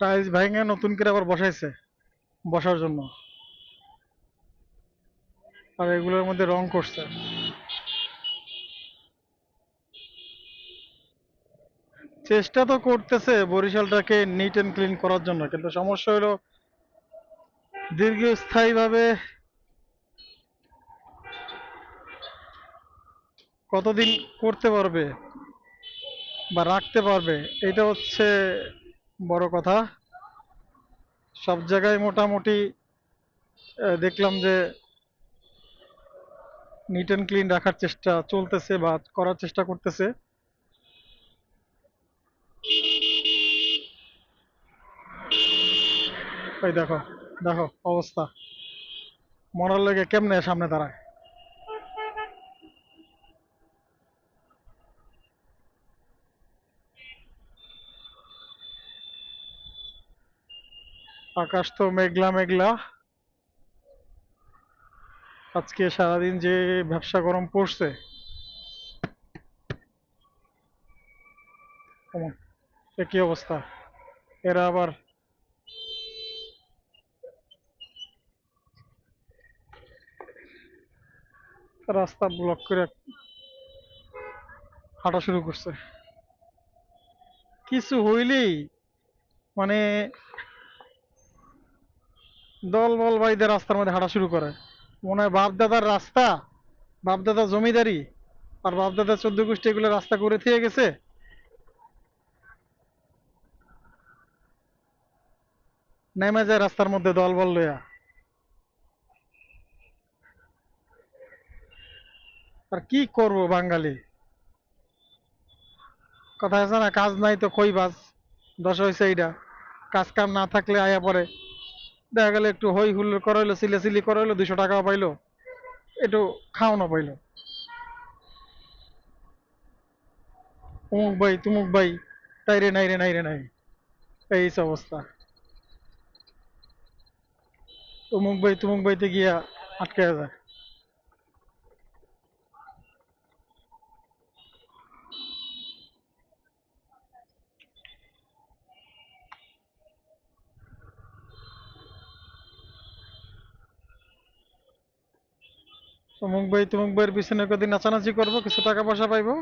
Tiles ভেঙে নতুন করে আবার বসাইছে, বসার জন্য। আর এগুলোর মধ্যে রং করছে। চেষ্টা তো করতেছে বরিশালটাকে নিট অ্যান্ড ক্লিন করার জন্য, কিন্তু সমস্যা হলো দীর্ঘস্থায়ীভাবে কতদিন করতে পারবে বা রাখতে পারবে, এটা হচ্ছে বড় কথা। সব জায়গায় মোটামুটি দেখলাম যে নিট অ্যান্ড ক্লিন রাখার চেষ্টা চলতেছে বা করার চেষ্টা করতেছে। ওই দেখো দেখো অবস্থা। মরার লেগে কেমনে সামনে দাঁড়ায়? আকাশ তো মেঘলা মেঘলা। আজকে সারাদিন যে ব্যবসা গরম পড়ছে? কি অবস্থা? এরা আবার রাস্তা ব্লক করে হাঁটা শুরু করছে। কিছু হইলেই মানে দল বল ভাইদের রাস্তার মধ্যে হাঁটা শুরু করে। মনে হয় বাপদাদার রাস্তা, বাপদাদা জমিদারি, আর বাপদাদা চোদ্দ গোষ্ঠী এগুলো রাস্তা করে থেকে গেছে। নেমে যায় রাস্তার মধ্যে দল বল লইয়া। আর কি করব বাঙালি? কথা আছে না, কাজ নাই তো কই বাজ দশ হয়েছে এইটা কাজ কাম না থাকলে আয়া পরে দেখা গেল একটু হই হুল্লোড় করাইলো সিলে সিলি করাইলো দুশো টাকা পাইলো। একটু খাওয়ানো পাইলো। অমুক ভাই, তুমুক ভাই, তাই রে, নাই রে নাই রে, নাই। এই অবস্থা। অমুক ভাই, তুমুক ভাইতে গিয়া আটকে যায়। অমুক ভাই তুমুক ভাইয়ের পিছনে কদিন নাচানাচি করব কিছু টাকা পয়সা পাইবো।